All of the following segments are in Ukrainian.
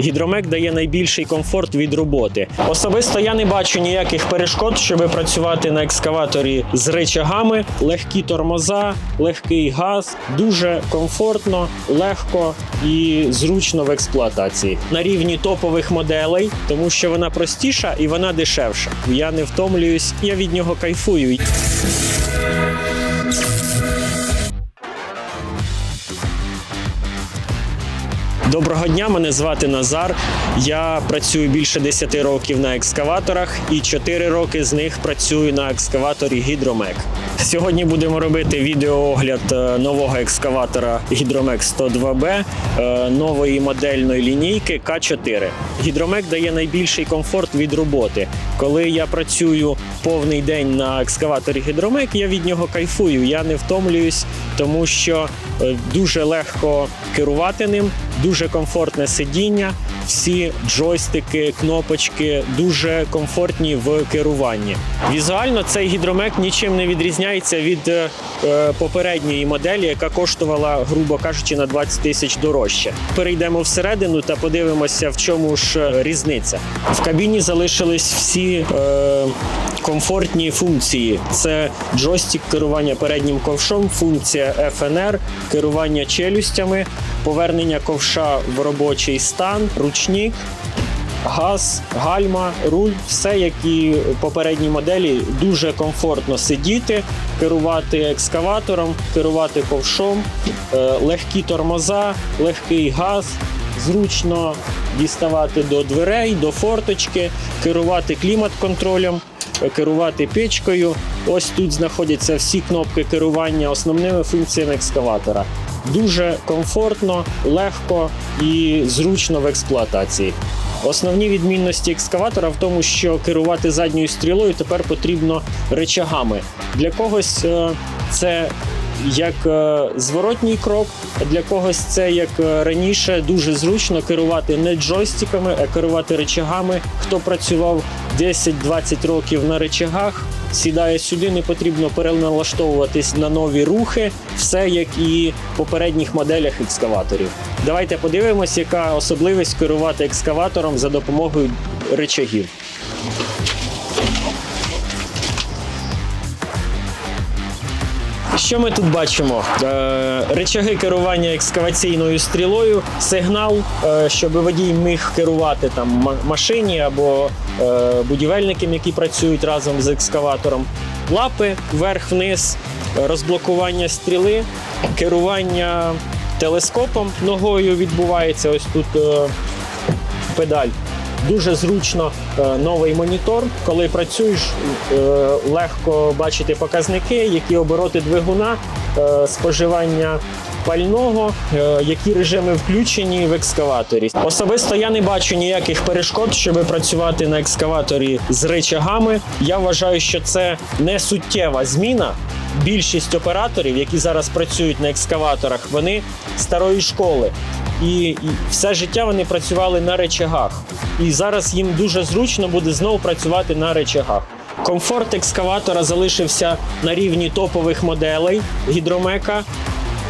Гідромек дає найбільший комфорт від роботи. Особисто я не бачу ніяких перешкод, щоб працювати на екскаваторі з речагами, легкі тормоза, легкий газ, дуже комфортно, легко і зручно в експлуатації на рівні топових моделей, тому що вона простіша і вона дешевша. Я не втомлююсь, я від нього кайфую. Доброго дня, мене звати Назар. Я працюю більше 10 років на екскаваторах і 4 роки з них працюю на екскаваторі Гідромек. Сьогодні будемо робити відеоогляд е, нового екскаватора Гідромек 102B е, нової модельної лінійки К4. Гідромек дає найбільший комфорт від роботи. Коли я працюю повний день на екскаваторі Гідромек, я від нього кайфую. Я не втомлююсь, тому що е, дуже легко керувати ним, дуже комфортне сидіння. Всі джойстики, кнопочки дуже комфортні в керуванні. Візуально цей гідромек нічим не відрізняється від е, е, попередньої моделі, яка коштувала, грубо кажучи, на 20 тисяч дорожче. Перейдемо всередину та подивимося, в чому ж е, різниця. В кабіні залишились всі е, комфортні функції: це джойстик керування переднім ковшом, функція FNR, керування челюстями, повернення ковша в робочий стан, ручник. Газ, гальма, руль, все як і попередні моделі, дуже комфортно сидіти, керувати екскаватором, керувати ковшом, е, легкі тормоза, легкий газ, зручно діставати до дверей, до форточки, керувати клімат-контролем, е, керувати печкою. Ось тут знаходяться всі кнопки керування основними функціями екскаватора. Дуже комфортно, легко і зручно в експлуатації. Основні відмінності екскаватора в тому, що керувати задньою стрілою тепер потрібно речагами. Для когось е, це як е, зворотній крок, для когось це як е, раніше дуже зручно керувати не джойстиками, а керувати речагами. Хто працював 10-20 років на речагах, сідає сюди, не потрібно переналаштовуватись на нові рухи, все як і в попередніх моделях екскаваторів. Давайте подивимось, яка особливість керувати екскаватором за допомогою речагів. Що ми тут бачимо? Е, речаги керування екскаваційною стрілою, сигнал, е, щоб водій міг керувати там машині або е, будівельникам, які працюють разом з екскаватором. Лапи вверх-вниз, розблокування стріли, керування телескопом ногою відбувається. Ось тут педаль. Дуже зручно новий монітор. Коли працюєш, е, легко бачити показники, які обороти двигуна, е, споживання пального, е, які режими включені в екскаваторі. Особисто я не бачу ніяких перешкод, щоб працювати на екскаваторі з речагами. Я вважаю, що це не суттєва зміна. Більшість операторів, які зараз працюють на екскаваторах, вони старої школи. І, і все життя вони працювали на речагах. І зараз їм дуже зручно буде знову працювати на речагах. Комфорт екскаватора залишився на рівні топових моделей гідромека.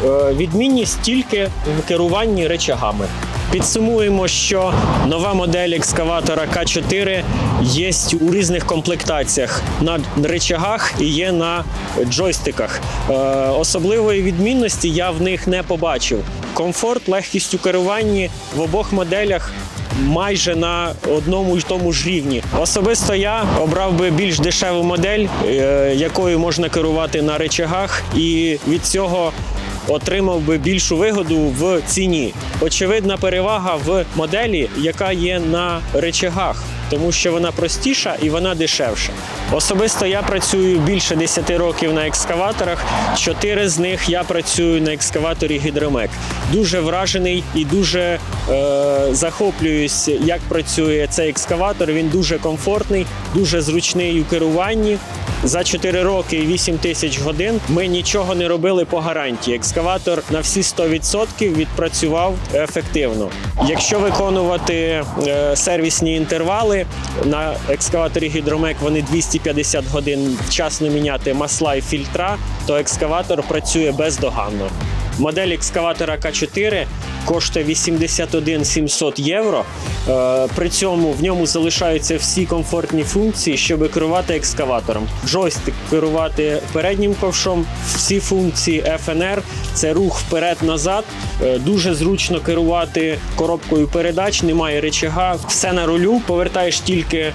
Е, Відмінність тільки в керуванні речагами. Підсумуємо, що нова модель екскаватора К4 є у різних комплектаціях на речагах і є на джойстиках. Е, особливої відмінності я в них не побачив. Комфорт, легкість у керуванні в обох моделях майже на одному й тому ж рівні. Особисто я обрав би більш дешеву модель, е, якою можна керувати на речагах, і від цього отримав би більшу вигоду в ціні. Очевидна перевага в моделі, яка є на речагах, тому що вона простіша і вона дешевша. Особисто я працюю більше 10 років на екскаваторах. Чотири з них я працюю на екскаваторі Гідромек. Дуже вражений і дуже е, захоплююсь, як працює цей екскаватор. Він дуже комфортний, дуже зручний у керуванні. За 4 роки і 8 тисяч годин ми нічого не робили по гарантії. Екскаватор на всі 100% відпрацював ефективно. Якщо виконувати е, сервісні інтервали на екскаваторі Гідромек, вони 250 годин вчасно міняти масла і фільтра, то екскаватор працює бездоганно. Модель екскаватора К4 коштує 81 700 євро. Е, При цьому в ньому залишаються всі комфортні функції, щоб керувати екскаватором. Джойстик керувати переднім ковшом, всі функції FNR – це рух вперед-назад. Е, Дуже зручно керувати коробкою передач, немає рычага, все на рулю, повертаєш тільки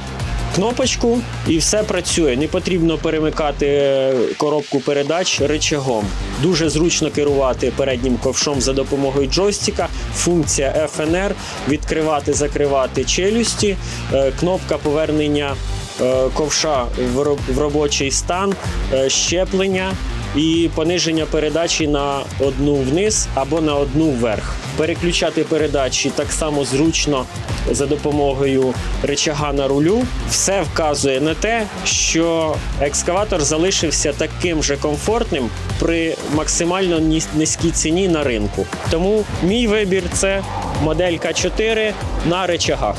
кнопочку і все працює. Не потрібно перемикати е, коробку передач речагом. Дуже зручно керувати переднім ковшом за допомогою джойстика. Функція FNR відкривати, закривати челюсті, е, кнопка повернення е, ковша в робочий стан, щеплення і пониження передачі на одну вниз або на одну вверх. Переключати передачі так само зручно за допомогою рычага на рулю. Все вказує на те, що екскаватор залишився таким же комфортним при максимально низькій ціні на ринку. Тому мій вибір це модель К4 на рычагах.